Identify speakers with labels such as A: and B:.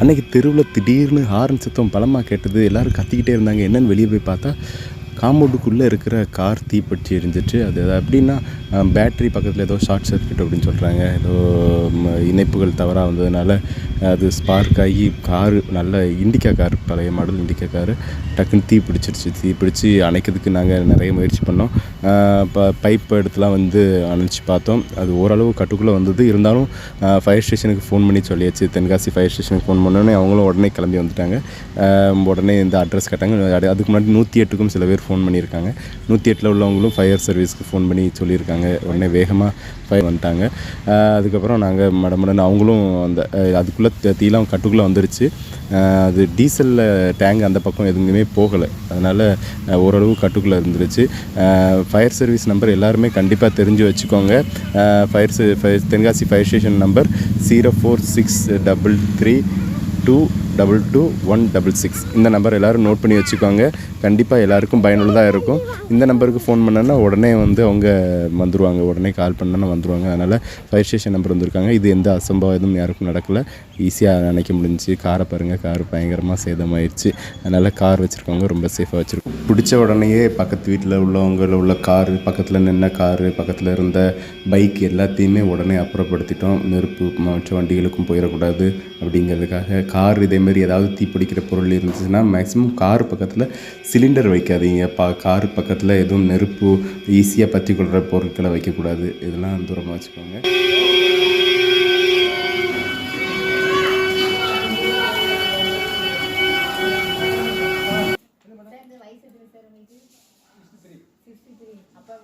A: அன்றைக்கி தெருவில் திடீர்னு ஹாரன் சத்தம் பலமாக கேட்டது. எல்லோரும் கத்திக்கிட்டே இருந்தாங்க. என்னன்னு வெளியே போய் பார்த்தா காம்பவுண்டுக்குள்ளே இருக்கிற கார் தீப்பற்றி எரிஞ்சிட்டு அது எப்படின்னா பேட்ரி பக்கத்தில் ஏதோ ஷார்ட் சர்க்கியூட் அப்படின்னு சொல்கிறாங்க ஏதோ இணைப்புகள் தவறாக வந்ததுனால அது ஸ்பார்க் ஆகி காரு நல்ல இண்டிகா கார் பழைய மாடல் இண்டிகா காரு டக்குன்னு தீ பிடிச்சிருச்சு. தீ பிடிச்சி அணைக்கிறதுக்கு நாங்கள் நிறைய முயற்சி பண்ணோம். இப்போ பைப் எடுத்துலாம் வந்து அணைச்சி பார்த்தோம். அது ஓரளவு கட்டுக்குள்ளே வந்தது. இருந்தாலும் ஃபயர் ஸ்டேஷனுக்கு ஃபோன் பண்ணி சொல்லியாச்சு. தென்காசி ஃபயர் ஸ்டேஷனுக்கு ஃபோன் பண்ணோன்னே அவங்களும் உடனே கிளம்பி வந்துட்டாங்க. உடனே இந்த அட்ரஸ் கேட்டாங்க. அதுக்கு முன்னாடி நூற்றி எட்டுக்கும் சில பேர் ஃபோன் பண்ணியிருக்காங்க. நூற்றி எட்டில் உள்ளவங்களும் ஃபயர் சர்வீஸ்க்கு ஃபோன் பண்ணி சொல்லியிருக்காங்க. உடனே வேகமாக ஃபயர் வந்துட்டாங்க. அதுக்கப்புறம் நாங்கள் மடமடன்னு அவங்களும் அந்த அதுக்குள்ளே தீலாம் கட்டுக்குள்ளே வந்துருச்சு. அது டீசலில் டேங்க் அந்த பக்கம் எதுவுமே போகலை. அதனால் ஓரளவு கட்டுக்குள்ளே இருந்துருச்சு. ஃபயர் சர்வீஸ் நம்பர் எல்லாருமே கண்டிப்பாக தெரிஞ்சு வச்சுக்கோங்க. Fire fire Tenkasi fire station number zero four six double three two double two one double six இந்த நம்பர் எல்லோரும் நோட் பண்ணி வச்சுக்கோங்க. கண்டிப்பாக எல்லாருக்கும் பயனுள்ளதாக இருக்கும். இந்த நம்பருக்கு ஃபோன் பண்ணனா உடனே வந்து அவங்க வந்துடுவாங்க உடனே கால் பண்ணனா வந்துடுவாங்க அதனால் ஃபயர் ஸ்டேஷன் நம்பர் வந்திருக்காங்க. இது எந்த அசம்பாவிதம் யாருக்கும் நடக்கல. ஈஸியாக நினைக்க முடிஞ்சுச்சு. காரை பாருங்கள் கார் பயங்கரமாக சேதமாயிடுச்சு அதனால் கார் வச்சுருக்கவங்க ரொம்ப சேஃபாக வச்சுருக்கோம். பிடிச்ச உடனேயே பக்கத்து வீட்டில் உள்ளவங்க உள்ள கார் பக்கத்தில் நின்ன காரு பக்கத்தில் இருந்த பைக் எல்லாத்தையுமே உடனே அப்புறப்படுத்திட்டோம். நெருப்பு மற்ற வண்டிகளுக்கும் போயிடக்கூடாது அப்படிங்கிறதுக்காக கார் இதே மாரி ஏதாவது தீப்பிடிக்கிற பொருள் இருந்துச்சுன்னா மேக்ஸிமம் கார் பக்கத்தில் சிலிண்டர் வைக்காதீங்க. பா கார் பக்கத்தில் எதுவும் நெருப்பு ஈஸியாக பற்றி கொள்கிற பொருட்களை வைக்கக்கூடாது. இதெல்லாம் தூரமாக வச்சுக்கோங்க. அப்பா